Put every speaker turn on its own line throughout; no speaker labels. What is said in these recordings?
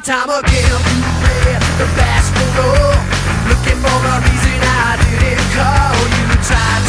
time again. You play the role, looking for a reason I didn't call. You try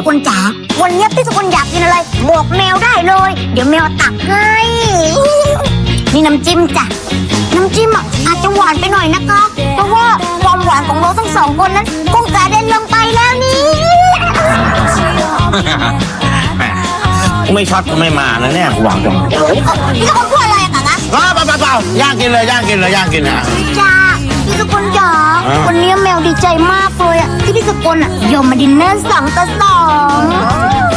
สกลจ๋าวันนี้พี่สุกลอยากกินอะไร บอกแมวได้เลย เดี๋ยวแมวตักให้นี่น้ำจิ้มจ้ะน้ำจิ้มอะอาจจะหวานไปหน่อยนะคะ เพราะว่าความหวานของเราทั้งสองคนนั้นคงกระเด็นลงไปแล้วนี่
แหมไม่ช็อตกูไม่มานะเนี่ยหวังจัง
พี่สกลพูดอะไรอะคะ
เปล่าเปล่าเปล่าเปล่าย่างกินเลยย่างกินเลยย่างกินนะ
จ้าพี่สุกลจ๋า วันนี้แมวดีใจมากเลยอะที่พี่สกลอะยอมมาดินเนอร์สองต่อสอง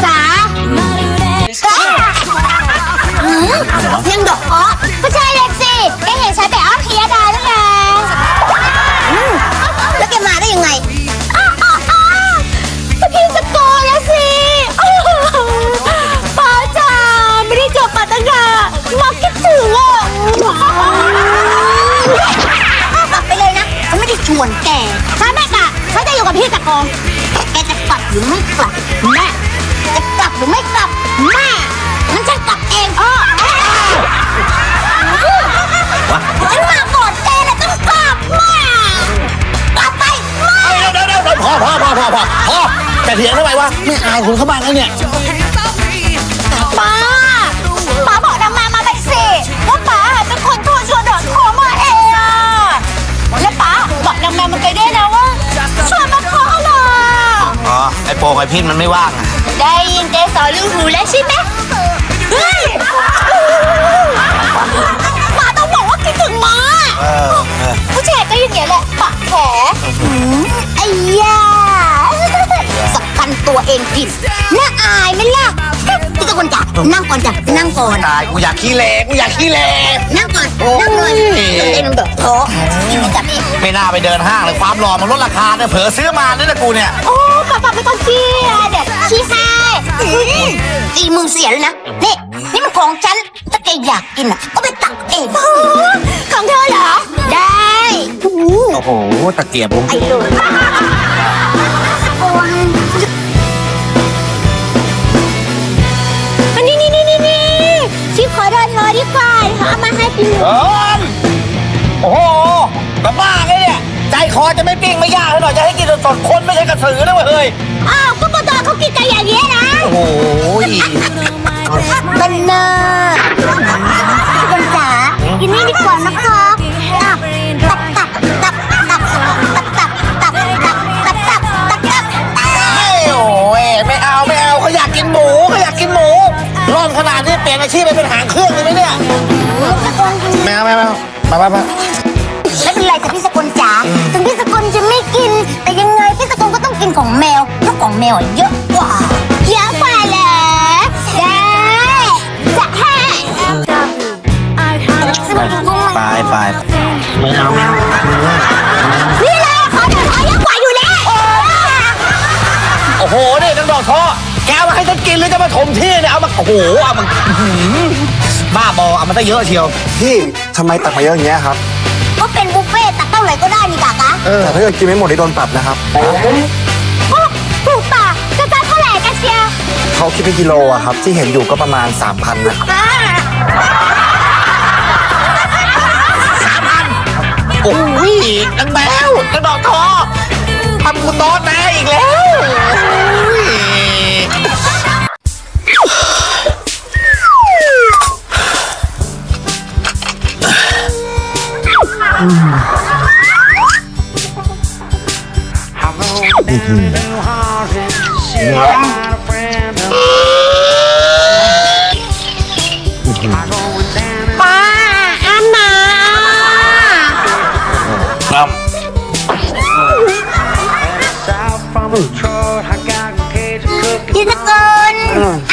สายังดอกอ๋อผู้ชายเล็กสิแกเห็นฉันแต่อ้อมพิยดาแล้วไงอืมแล้วแกมาได้ยังไงอ้าวอ้าวอ้าวพี่สกอแล้วสิป้าจ๋าไม่ได้เจอป้าตั้งนานมาคิดถึงอะ ชวนแกฉันไม่กลับฉันจะอยู่กับพี่สกอแกจะกลับหรือไม่กลับแม่จะกลับหรือไม่กลับแม่งั้นฉันกลับเองอ้อฉันมาก่อนแกเลยต้องกลับมากลับไปแมา
เดี๋ยวเดี๋ยวเดี๋ยวพอพอพอพอพอพอแต่เถียงทำไมวะไม่อายคนเข้าบ้านแล้วเนี่ย
ป้า อ๋อไอ
โปงไอพินมันไม่ว่างอะ
ได้ยินเจสอนลูกหูแล้วใช่ไหมเฮ้ยป้าต้องบอกว่าคิดถึงมา
เออเออ
ผู้ชายก็อย่างเงี้ยแหละปากแผลไอ้ยาสักกันตัวเองผิดน่าอายไหมล่ะพี่ตะกนจ้ะนั่งก่อนจ้ะนั่งก่อน
ตายกูอยากขี้เหร่กูอยากขี้เหร่
นั่งก่อน
โอ้ย
นั่งเลยเล่นน้ำดอกโถนี่จ้ะพี่
ไม่น่าไปเดินห้างเลยความหล่อมันลดราคาเนี่ยเผลอซื้อมาเนี่ยนะกูเนี่ย
โอ้ป้าป้า ไม่ต้องขี้อะเดี๋ยวขี้ให้ตีมึงเสียแล้วนะ นี่ นี่มันของฉัน ถ้าแกอยากกินอะ ก็ไปตักเองของเธอเหรอ ได้
โอ้โห ตะเกียบผม
ไอ้ลูกอันนี้นี่นี่นี่นี่ชิปขอโดนเธอดีกว่าเขาเอามาให้กิน
เอิญโอ้โหกระบ้าไงเนี่ยใจ คอจะไม่ปิ้งไม่ย่างให้หน่อยจะให้กินสดๆคนไม่ใช่กระสือนะเว้ยเฮ้ย
อ้าวก็ปตอเขากินกันอย่างนี้นะ
โอ้โห
บันเนอร์คุณจ๋ากินนี่ดีกว่านะครับตับตับตับตับตับตับตับตับตับตับตับตับตับ
ไม่โอ้ยไม่เอาไม่เอาเขาอยากกินหมูเขาอยากกินหมูร่อนขนาดนี้เปลี่ยนอาชีพไปเป็นหางเครื่องเลยไหมเนี่ยไม่เอาไม่เอามาไป
เนี่ยเอามา
โอ้โหเอามาอื้อหือบ้าบอเอามาตั้งเยอะเชียว
พี่ทำไมตักมาเยอะอย่างเงี้ยครับ
ก็เป็นบุฟเฟ่ต์ตักเท่าไหร่ก็ได้นี่กากะ
แต่ถ้าเกิดกินไม่หมดนี่โดนปรับนะครับ
ถูกป่ะจะจ่ายเท่าไหร่กันเชียร์
เขาคิดเป็นกิโลอะครับ ที่เห็นอยู่ก็ประมาณ 3,000นะครับ
โอ้ยนังแมวนังดอกท่อทำกูโต๊ะแน่อีกแล้วโอ้ย
ป้าอันนาตั้มพี่สกุล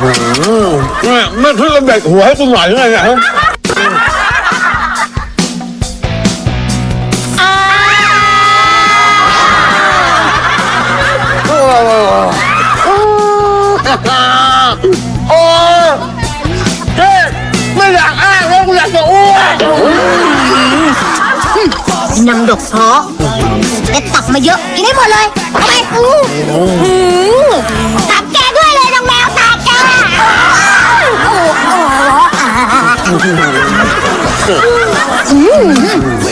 ไม่ไม่ช่วยกันเบรกหัวให้กูหน่อยเลยเนี่ยฮะโอ้เจ๊ไม่อยากอ้างแล้วกูอยากจะอ้วก
นางดกท้อแกตักมาเยอะกินให้หมดเลยเอาไปอู้ตัก แ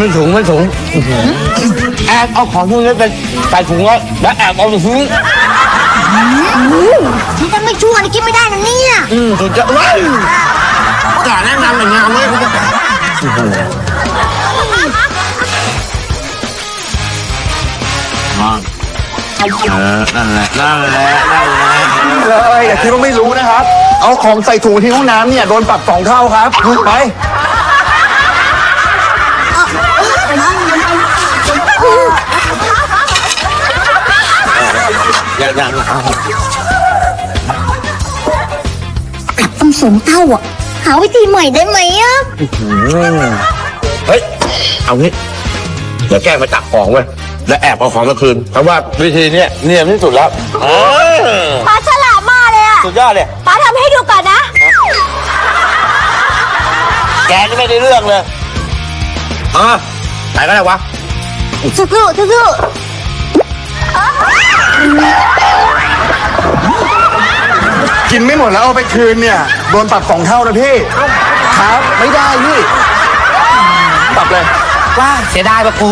แอ
บมันถุงไม่ถุงแอบเอาของพวกนี้ไปใส่ถุงไว้แล้วแอบเอาไปทิ้ง
นี่ถ้าไม่ชั่วนี่กินไม่ได้นะเนี่ย
อืมถึงจะว้ายแต่แนะนำหน่อยงานเลยนั่นแหละนั่นแหละนั่นแหละ
เลยอย่าคิดว่าไม่รู้นะครับ เอาของใส่ถุงทิ้งห้องน้ำเนี่ยโดนปรับสองเท่าครับไป
อย่างอย่าง
ต้องสมเท่าอะ หาวิธีใหม่ได้ไหมอะ
เฮ้ย เอางี้ เดี๋ยวแกมาจับของไว้แล้วแอบเอาของมาคืน เพราะว่าวิธีเนี้ยเนียนที่สุดแล้วเออ
ป้าฉลาดมากเลยอะ
สุดยอดเลย
ป้าทำให้ดูก่อนนะ
แกนี่ไม่ได้เรื่องเลยอะไหนก็ได้วะ
สู้สู้สู้สู้
กินไม่หมดแล้วเอาไปคืนเนี่ยโดนปรับสองเท่านะพี่ครับไม่ได้พี่ปรับเลย
ว่าเสียดายปะกู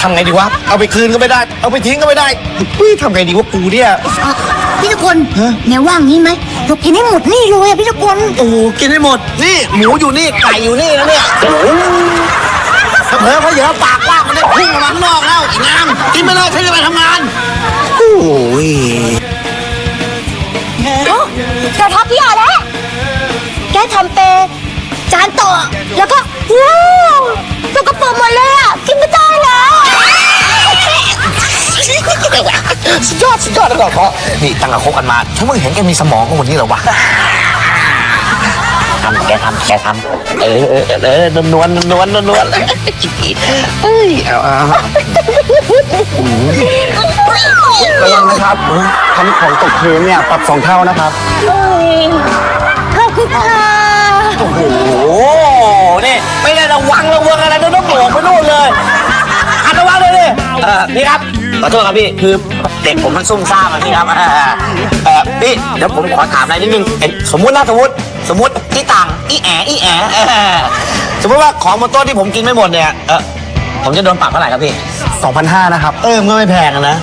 ทำไงดีวะ เอาไปคืนก็ไม่ได้ เอาไปทิ้งก็ไม่ได้อุ้ยทำไงดีวะกูเนี่ย
พี่ทุกคนแนวว่างนี้ไหมเรากินให้หมดนี่เลยอะพี่ทุกคน
โอ้โหกินให้หมด นี่หมูอยู่นี่ไก่อยู่นี่นะเนี่ยเผลอเขาเหยอะปากว่างมันได้พุ่งออกมาข้างนอกแล้วอีงามกินไปเลยฉันจะไปทำงาน สุดยอดแล้วก็เพราะนี่ตั้งแต่คบกันมาฉันเพิ่งเห็นแกมีสมองกว่าวันนี้เหรอวะทำแกทำแกทำเออเออเออนวลนวลนวลนวลเอ้ยเอาเอา
ระวังนะครับทำของตกพื้นเนี่ยปรับสองเท่านะครับ
ขอบคุณค่ะ
โอ้โหนี่ไม่ได้ระวังระวังอะไรต้องต้องโบกไปนู่นเลยอันระวังเลยดิเออพี่ครับ ขอโทษครับพี่คือเด็กผมมันซุ่มซ่ามอะพี่ครับเออเออพี่เดี๋ยวผมขอถามอะไรนิดนึงเห็นสมมุตินะสมมติสมมติอีต่างอีแออีแอเออสมมติว่าของบนโต๊ะที่ผมกินไม่หมดเนี่ยเออผมจะโดนปรับเท่าไหร่ครับพี่
2,500 นะครับ
เออมันก็ไม่แพงอะนะ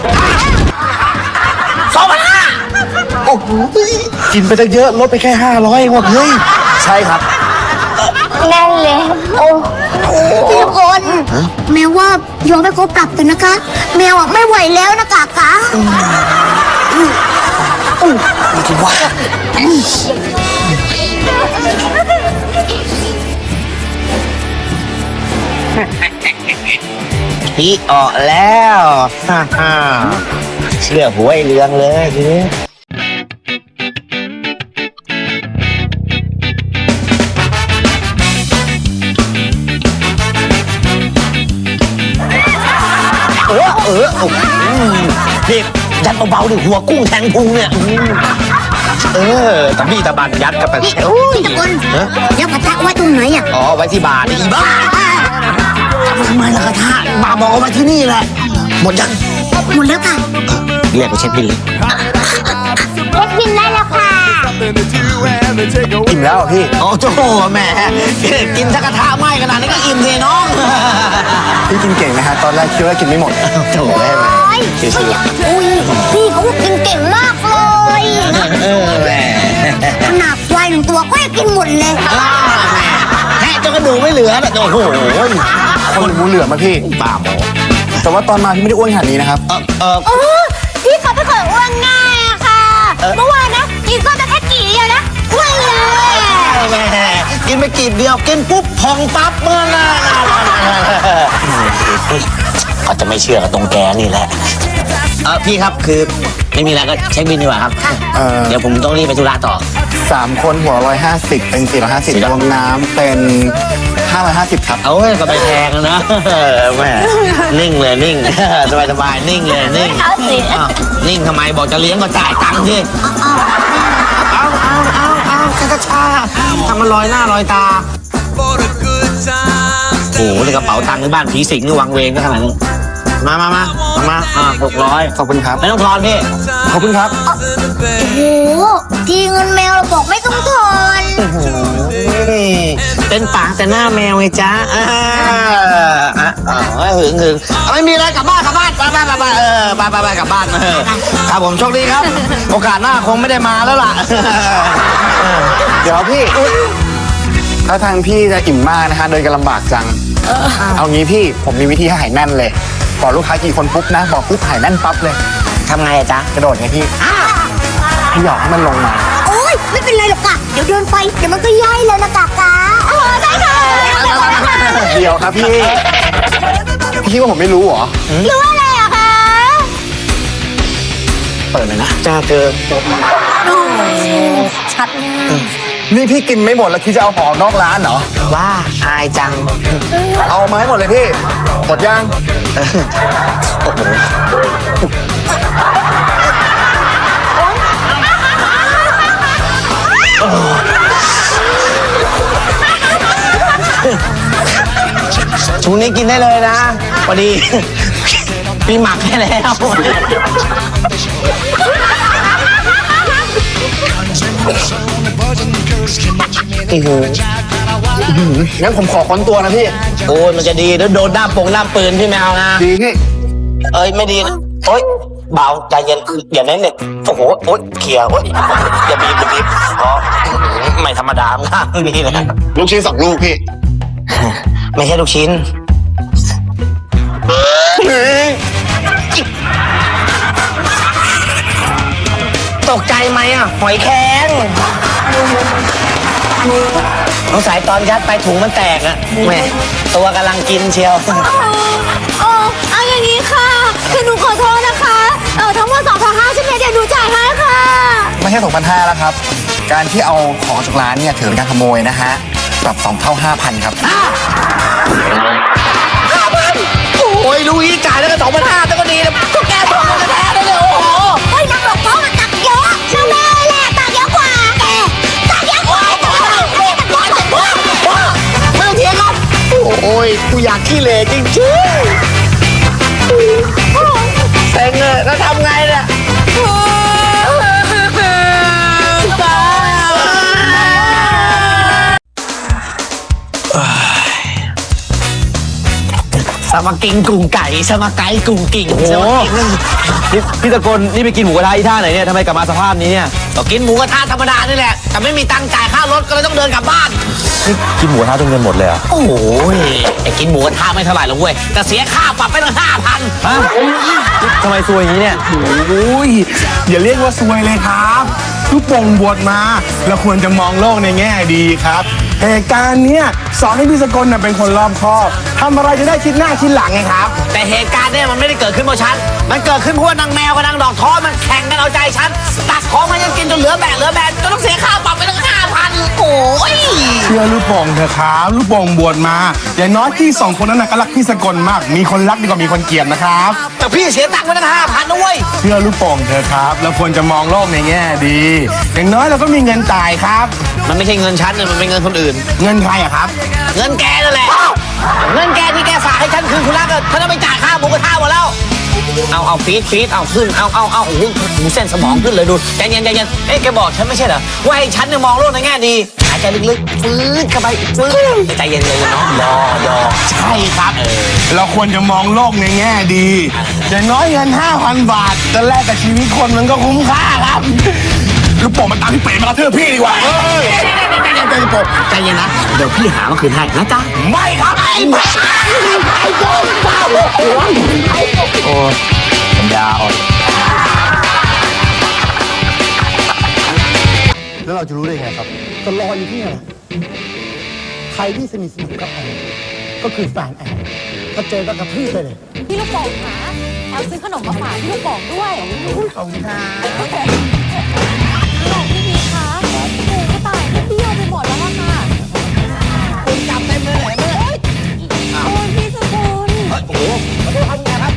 สองพันห้า
โอ้โหกินไปตั้งเยอะลดไปแค่ 500เองว่ะเฮ้ย ใช่ครับ
นั่นเลยโอ้ พี่ทุกคนแมวว่ายอมให้เขาปรับเถอะนะคะ แมวอะไม่ไหวแล้วนะกากะ
พี่ออกแล้วฮ่าฮ่าเชื่อหัวไอ้เรืองเลยทีนี้ เออเออโอ้โหนี่ยัดเบาๆดิหัวกุ้งแทงพุงเนี่ยอืมเออตะบี้ตะบันยัดกับไป
นี่
โอ้ย
พี่ทุกคน
ฮะ
แล้วกระทะไว้ตรงไหนอะ
อ๋อไว้ที่บาร์นี่อีบ้าทำไมล่ะกระทะบาร์บอกเอาไว้ที่นี่แหละ หมดยัง
หมดแล้วค่ะ
เรียกไปเช็คบินเลย
เช็คบินได้แล้วค่ะ
อิ่มแล้วเหรอพี่
โอ้โหแหมกินสักกระทะไหม้ขนาดนี้ก็อิ่มสิน้อง
พี่กินเก่งนะฮะตอนแรกคิดว่ากินไม่หมด
โถ่แม่
โอ้ยอุ้ยพี่เขากินเก่งมากเลย
เออแหม
ขนาดควายหนึ่งตัวก็ยังกินหมดเลย
อ้าวแหมแค่จนกระดูกไม่เหลือนะโอ้โห
คนหมูเหลือมาพี่
บ้าบอ
แต่ว่าตอนมาพี่ไม่ได้อ้วนขนาดนี้นะครับ
เออเออ
เออพี่เขาไม่เคยอ้วนง่ายอะค่ะเมื่อวานนะกินส้มไปแค่กี่เดียวนะอ้วนเลย
แหมกินไปกีบเดียวกินปุ๊บพองปั๊บเมื่อน่ะ ก็จะไม่เชื่อกับตรงแกนี่แหละเออพี่ครับคือไม่มีอะไรก็เช็คบินดีกว่าครับ
เออ
เดี๋ยวผมต้องรีบไปธุระต่อ
สามคนหัวร้อยห้าสิบเป็นสี่ร้อยห้าสิบรวมน้ำเป็นห้าร้อยห้าสิบครับ
เอาเว้ยก็ไปแพงนะแหมนิ่งเลยนิ่ง สบายสบายๆนิ่งเลยนิ่ง
เอาสิ
อ้าวนิ่งทำไมบอกจะเลี้ยงก็จ่ายตังค์สิเอาเอาเอาเอาช้าช้าๆทำมันลอยหน้าลอยตา หในกระเป๋าตังค์ในบ้านผีสิงนี่วังเวงก็ขนาดนี้มามามามามาอ่าหกร้อย
ขอบคุณครับ
ไม่ต้องทอนพี่
ขอบคุณครับ
โอ้โหทีเงินแมวเราบอกไม่ต้องทอน
เป็นปากแต่หน้าแมวไงจ๊ะอ่าอะอ่าหึงหึงเอาไม่มีอะไรกลับบ้านกลับบ้านไปไปไปไปเออไปไปไปกลับบ้านเออครับผมโชคดีครับ โอกาสหน้าคงไม่ได้มาแล้วล่ะ
เดี๋ยวพี่ ถ้าทางพี่จะอิ่มมากนะฮะเดินกันลำบากจัง เอางี้พี่ผมมีวิธีให้หายแน่นเลยบอกลูกค้ากี่คนปุ๊บนะบอกปุ๊บหายแน่นปั๊บเลย
ทำไงอะจ๊ะ
กระโดดไงพี่พี่หยอกให้มันลงมา
โอ้ยไม่เป็นไรหรอกค่ะ เดี๋ยวเดินไป เดี๋ยวมันก็ย่อยแล้วนะกากาเออได้ค่ะ
เดี๋ยวครับพี่พี่คิดว่าผมไม่รู้เหรอ
รู้อะไรอะคะ
เปิดเลยนะจ้าเจอ
โอ้ชัด
นี่พี่กินไม่หมดแล้วคิดจะเอาของนอกร้านเหรอ
ว่าอายจัง
เอามาให้หมดเลยพี่ หมดยัง
ชุดนี้กินได้เลยนะพอดี พี่หมักให้แล้ว
งั้นผมขอค้นตัวนะพี่
โอ้ยมันจะดีแล้วโดนด้ามปงด้ามปืนพี่แมวนะ
ดีพี่
เอ้ยไม่ดีนะโอ๊ยเบาใจเย็นอย่าเน้นเนี่ยโอ้โหโอ๊ยเขี่ยโอ๊ยอย่าบีบอย่าบีบอ๋อไม่ธรรมดามากนี่นะ
ลูกชิ้นสองลูกพี่
ไม่ใช่ลูกชิ้นตกใจไหมอะหอยแครง สงสัยตอนยัดไปถุงมันแตกอะแหมตัวกำลังกินเชียว
เออเอาอย่างนี้ค่ะ คือหนูขอโทษนะคะ เออทั้งหมดสองพันห้าใช่ไหมเดี๋ยวหนูจ่ายให้ค่ะ
ไม่ใช่2,500แล้วครับ การที่เอาของจากร้านเนี่ยถือเป็นการขโมยนะฮะปรับสองเท่า5,000ครับ
โอ้ยรู้ยี่จ่ายแล้วก็สองพันห้าแต่ก็ดีนะก็แกบอกมันแท้
กูอยาก
ขี้เหร่จริงๆเซ็งเลยแล้วทำไงเนี่ มากิงกุ่งไก่สมาไก่กุ่งกิ่ง
โอ้โห
สมากิง
นี่พี่ตะกลนี่ไปกินหมูกระทะอีท่าไหนเนี่ยทำไมกลับมาสภาพนี้เนี่ย
ก็กินหมูกระทะธรรมดานี่แหละ แต่ไม่มีตังค์จ่ายค่ารถก็เลยต้องเดินกลับบ้าน
นี่กินหมูกระทะจนเงินหมดเลยเหรอ
โอ้ยไอ้กินหมูกระทะไม่เท่าไหร่หรอกเว้ย แต่เสียค่าปรับไปตั้งห้าพัน
ฮะทำไมซวยอย่างนี้เนี่ย
โอ้ยอย่าเรียกว่าซวยเลยครับ ทุกปงบวชมาแล้วควรจะมองโลกในแง่ดีครับเหตุการณ์เนี้ยสอนให้พี่สกลน่ะเป็นคนรอบคอบทำอะไรจะได้คิดหน้าคิดหลังไงครับ
แต่เหตุการณ์เนี่ยมันไม่ได้เกิดขึ้นเพราะฉัน มันเกิดขึ้นเพราะว่านางแมวกับนางดอกท้อมันแข่งกันเอาใจฉัน ตักของมันยังกินจนเหลือแบกเหลือแบกจนต้องเสียค่าปรับไปตั้งห้า พันโอ้ย
เชื่อลูกโป่งเถอะครับลูกโป่งบวชมาอย่างน้อยพี่สองคนนั้นน่ะก็รักพี่สกลมาก มีคนรักดีกว่ามีคนเกลียดนะครับ
แต่พี่เสียตังค์ไปตั้งห้าพันนะเว้ย
เชื่อลูกโป่งเถอะครับเราควรจะมองโลกในแง่ดี อย่างน้อยเราก็มีเงินจ่ายครับ
มันไม่ใช่เงินฉันเนี่ยมันเป็นเงินคนอื่น
เงินใครอะครับ
เงินแกนั่นแหละเงินแกที่แกฝากให้ฉันคืนคุณรักอะฉันเอาไปจ่ายค่าหมูกระทะหมดแล้ว
โเอา
เอาฟีดฟีดเอาขึ้นเอาเอาเอาโอ้โหหูเส้นสมองขึ้นเลยดูใจเย็นใจเย็นเอ๊ะแกบอกฉันไม่ใช่เหรอว่าให้ฉันเนี่ยมองโลกในแง่ดีหายใจลึกๆฟื้นเข้าไปฟื้นใจเย็นเลยน้องยอยอใช่ครับเออ
เราควรจะมองโลกในแง่ดีอย่างน้อยเงิน5,000 บาทจะแลกกับชีวิตคนมันก็คุ้มค่าครับลูกโป่งมันตามพี่เป๋มากระเทือพี่ดีกว่าเอ้ย
ใจเย็นใจเย็นใจเย็นนะ เดี๋ยวพี่หามาคืนให้นะจ๊ะ
ไม่ครับไอ้บ้าไอ้โจ้บ้าหัว
ใครที่สนิทสนมกับแอนก็คือแฟนแอนถ้าเจอก็กระทืบไปเลย
พี่ลูกโป่งคะแอลซื้อขนมมาฝากพี่ลูกโป่งด้วย
ขอบคุณค่ะ
บอกพี่พีคะหมูกระต่ายมันเบี้ยวไปหมดแล้วล่ะค่ะคุณจับเต็มเลยไหนเลยโอ้ยพี่สกุล
โอ้โหทำไงครับเดี๋ยวผมเป่าให้